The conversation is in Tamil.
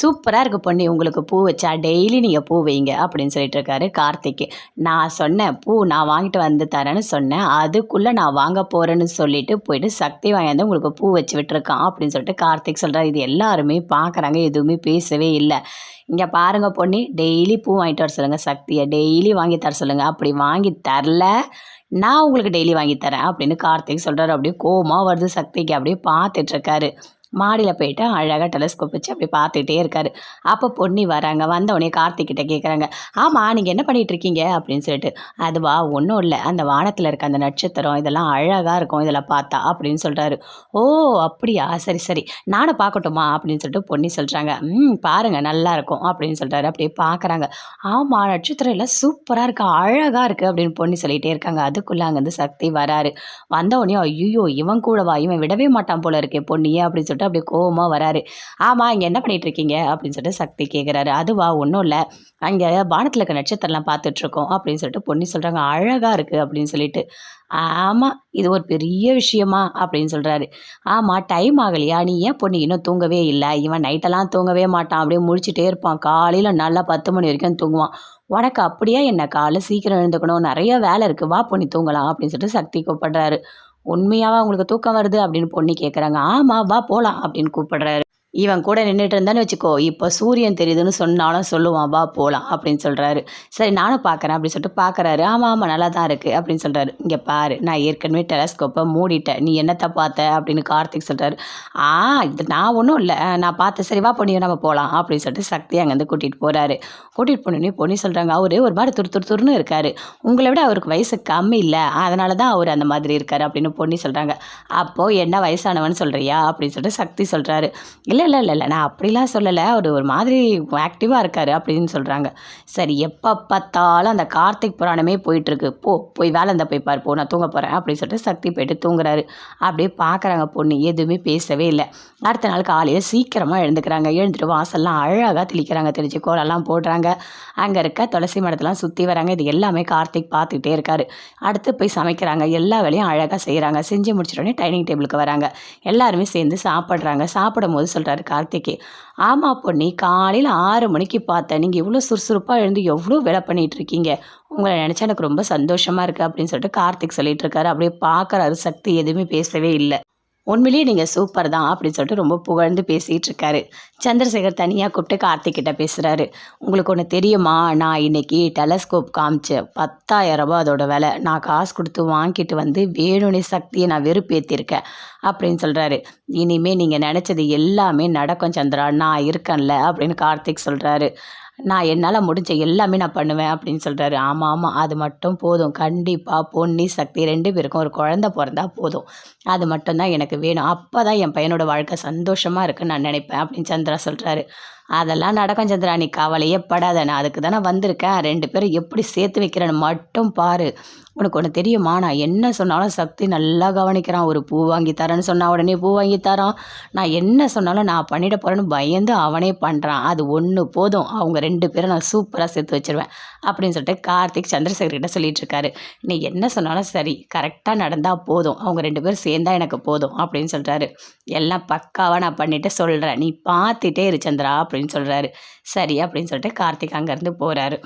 சூப்பராக இருக்குது பொண்ணு உங்களுக்கு பூ வச்சா டெய்லி நீங்கள் பூ வைங்க அப்படின்னு சொல்லிட்டு இருக்காரு கார்த்திக் நான் சொன்னேன் பூ நான் வாங்கிட்டு வந்து தரேன்னு சொன்னேன். அதுக்குள்ளே நான் வாங்க போகிறேன்னு சொல்லிட்டு போயிட்டு சக்தி வாங்கி உங்களுக்கு பூ வச்சு விட்டுருக்கான் அப்படின்னு சொல்லிட்டு கார்த்திக் சொல்கிறார் இது எல்லாருமே பார்க்குறாங்க எதுவுமே பேசவே இல்லை. இங்கே பாருங்க பொண்ணு டெய்லி பூ வாங்கிட்டு வர சொல்லுங்கள் சக்தியை. டெய்லி வாங்கி தர சொல்லுங்கள் அப்படி வாங்கி தரல. நான் உங்களுக்கு டெய்லி வாங்கி தரேன் அப்படின்னு கார்த்திக் சொல்கிறாரு அப்படியே கோமா வருது சக்திக்கு. அப்படியே பார்த்துட்ருக்காரு மாடியில் போயிட்டு அழகாக டெலஸ்கோப் வச்சு அப்படி பார்த்துட்டே இருக்காரு. அப்போ பொன்னி வராங்க. வந்தவொடனே கார்த்திக்கிட்ட கேட்குறாங்க ஆமாம் நீங்கள் என்ன பண்ணிட்டு இருக்கீங்க? அப்படின்னு சொல்லிட்டு அதுவா ஒன்றும் இல்லை. அந்த வானத்தில் இருக்க அந்த நட்சத்திரம் இதெல்லாம் அழகாக இருக்கும். இதெல்லாம் பார்த்தா அப்படின்னு சொல்கிறாரு ஓ அப்படியா? சரி சரி. நானும் பார்க்கட்டுமா? அப்படின்னு சொல்லிட்டு பொன்னி சொல்கிறாங்க ம் பாருங்கள் நல்லா இருக்கும் அப்படின்னு சொல்கிறாரு அப்படியே பார்க்குறாங்க ஆமாம் நட்சத்திரம் எல்லாம் சூப்பராக இருக்குது அழகாக இருக்குது அப்படின்னு பொன்னி சொல்லிகிட்டே இருக்காங்க. அதுக்குள்ளே அங்கேருந்து சக்தி வராரு. வந்தவொடனே ஐயோ இவன் கூடவா? இவன் விடவே மாட்டான் போல இருக்கே பொன்னியே அப்படின்னு சொல்லிட்டு அப்படியே கோவமாக வராரு. ஆமாம் இங்கே என்ன பண்ணிட்டு இருக்கீங்க? அப்படின்னு சொல்லிட்டு சக்தி கேட்குறாரு அதுவா ஒன்றும் இல்லை. அங்கே வானத்தில் இருக்க நட்சத்திரம்லாம் பார்த்துட்ருக்கோம் அப்படின்னு சொல்லிட்டு பொண்ணு சொல்கிறாங்க அழகாக இருக்குது அப்படின்னு சொல்லிட்டு. ஆமாம் இது ஒரு பெரிய விஷயமா அப்படின்னு சொல்கிறாரு ஆமாம் டைம் ஆகலையா? நீ ஏன் பொண்ணு இன்னும் தூங்கவே இல்லை? இவன் நைட்டெல்லாம் தூங்கவே மாட்டான். அப்படியே முடிச்சுட்டே இருப்பான். காலையில் நல்லா பத்து மணி வரைக்கும் தூங்குவான். உனக்கு அப்படியே என்ன? காலை சீக்கிரம் எழுந்துக்கணும். நிறைய வேலை இருக்குது வா பொண்ணு தூங்கலாம் அப்படின்னு சொல்லிட்டு சக்தி கூப்பிடுறாரு. உண்மையாவா உங்களுக்கு தூக்கம் வருது அப்படின்னு பொண்ணு கேட்குறாங்க ஆமாம் வா போகலாம் அப்படின்னு கூப்பிடுறாரு. இவன் கூட நின்றுட்டு இருந்தான்னு வச்சுக்கோ இப்போ சூரியன் தெரியுதுன்னு சொன்னாலும் சொல்லுவான் வா போகலாம் அப்படின்னு சொல்கிறாரு சரி நானும் பார்க்குறேன் அப்படின்னு சொல்லிட்டு பார்க்குறாரு ஆமாம் ஆமாம் நல்லா தான் இருக்குது அப்படின்னு சொல்கிறாரு இங்கே பாரு நான் ஏற்கனவே டெலஸ்கோப்பை மூடிட்டேன். நீ என்னத்தை பார்த்த? அப்படின்னு கார்த்திக் சொல்கிறாரு ஆ இது நான் ஒன்றும் இல்லை. நான் பார்த்த சரி வா பொண்ணியும் நம்ம போகலாம் அப்படின்னு சொல்லிட்டு சக்தி அங்கேருந்து கூட்டிகிட்டு போகிறாரு கூட்டிகிட்டு போனோடனே பொண்ணு சொல்கிறாங்க அவர் ஒரு மாதிரி துரு துரு துருன்னு இருக்காரு. உங்களை விட அவருக்கு வயசு கம்மி இல்லை. அதனால தான் அவர் அந்த மாதிரி இருக்கார் அப்படின்னு பொண்ணு சொல்கிறாங்க அப்போது என்ன வயசானவன்னு சொல்கிறியா அப்படின்னு சொல்லிட்டு சக்தி சொல்கிறாரு இல்லை இல்லை இல்லை இல்லை நான் அப்படிலாம் சொல்லலை. அவர் ஒரு மாதிரி ஆக்டிவாக இருக்கார் அப்படின்னு சொல்கிறாங்க சரி எப்போ பார்த்தாலும் அந்த கார்த்திக் புராணமே போயிட்டுருக்கு. போ போய் வேலை இருந்தால் போய் பாரு. போ நான் தூங்க போகிறேன் அப்படின்னு சொல்லிட்டு சக்தி போயிட்டு தூங்குறாரு. அப்படியே பார்க்குறாங்க பொண்ணு. எதுவுமே பேசவே இல்லை. அடுத்த நாள் காலையில் சீக்கிரமாக எழுந்துக்கிறாங்க. எழுந்துட்டு வாசல்லாம் அழகாக தெளிக்கிறாங்க. தெளிச்சு கோலெல்லாம் போடுறாங்க. அங்கே இருக்க துளசி மடத்தெல்லாம் சுற்றி வராங்க. இது எல்லாமே கார்த்திக் பார்த்துக்கிட்டே இருக்காரு. அடுத்து போய் சமைக்கிறாங்க. எல்லா வேலையும் அழகாக செய்கிறாங்க செஞ்சு முடிச்சிட்டோடனே டைனிங் டேபிளுக்கு வராங்க. எல்லாருமே சேர்ந்து சாப்பிட்றாங்க. சாப்பிடும் போது சொல்கிறாரு கார்த்திகே. ஆமாம் பொண்ணி காலையில் ஆறு மணிக்கு பார்த்தேன். நீங்கள் இவ்வளோ சுறுசுறுப்பாக எழுந்து எவ்வளோ வேலை பண்ணிகிட்டு இருக்கீங்க உங்களை நினச்சா எனக்கு ரொம்ப சந்தோஷமாக இருக்குது அப்படின்னு சொல்லிட்டு கார்த்திக் சொல்லிட்டு இருக்காரு அப்படியே பார்க்குறாரு சக்தி எதுவுமே பேசவே இல்லை. உண்மையிலேயே நீங்கள் சூப்பர் தான் அப்படின்னு சொல்லிட்டு ரொம்ப புகழ்ந்து பேசிகிட்டு இருக்காரு. சந்திரசேகர் தனியாக கூப்பிட்டு கார்த்திக்கிட்ட பேசுகிறாரு உங்களுக்கு ஒன்று தெரியுமா? நான் இன்னைக்கு டெலஸ்கோப் காமிச்சேன் பத்தாயிரம் அதோட விலை. நான் காசு கொடுத்து வாங்கிட்டு வந்து வேணும்னே சக்தியை நான் வெறுப்பேற்றிருக்கேன் அப்படின்னு சொல்கிறாரு இனிமேல் நீங்கள் நினச்சது எல்லாமே நடக்கும் சந்திரா. நான் இருக்கேன்ல அப்படின்னு கார்த்திக் சொல்கிறாரு நான் என்னால் முடிஞ்ச எல்லாமே நான் பண்ணுவேன் அப்படின்னு சொல்கிறாரு ஆமாம் ஆமாம் அது மட்டும் போதும். கண்டிப்பாக பொன்னி சக்தி ரெண்டு பேருக்கும் ஒரு குழந்த பிறந்தா போதும். அது மட்டும்தான் எனக்கு வேணும். அப்போ தான் என் பையனோட வாழ்க்கை சந்தோஷமாக இருக்குன்னு நான் நினைப்பேன் அப்படின்னு சந்திரா சொல்கிறாரு அதெல்லாம் நடக்கும் சந்திரா நீ கவலையே படாத நான் அதுக்கு தானே வந்திருக்கேன். ரெண்டு பேரும் எப்படி சேர்த்து வைக்கிறேன்னு மட்டும் பாரு. உனக்கு ஒன்று தெரியுமா? நான் என்ன சொன்னாலும் சக்தி நல்லா கவனிக்கிறான். ஒரு பூ வாங்கி தரேன்னு சொன்னால் உடனே பூ வாங்கி தரான். நான் என்ன சொன்னாலும் நான் பண்ணிட போகிறேன்னு பயந்து அவனே பண்ணுறான் அது ஒன்று போதும். அவங்க ரெண்டு பேரும் நான் சூப்பராக சேர்த்து வச்சிருவேன் அப்படின்னு சொல்லிட்டு கார்த்திக் சந்திரசேகர் கிட்ட சொல்லிட்டு இருக்காரு. நீ என்ன சொன்னாலும் சரி கரெக்டாக நடந்தால் போதும். அவங்க ரெண்டு பேரும் சேர்ந்தா எனக்கு போதும் அப்படின்னு சொல்கிறாரு எல்லாம் பக்காவாக நான் பண்ணிட்டு சொல்கிறேன் நீ பார்த்துட்டே இரு சந்திரா அப்படின்னு அப்படின்னு சொல்கிறாரு சரி அப்படின்னு சொல்லிட்டு கார்த்திக் அங்கேருந்து போகிறாரு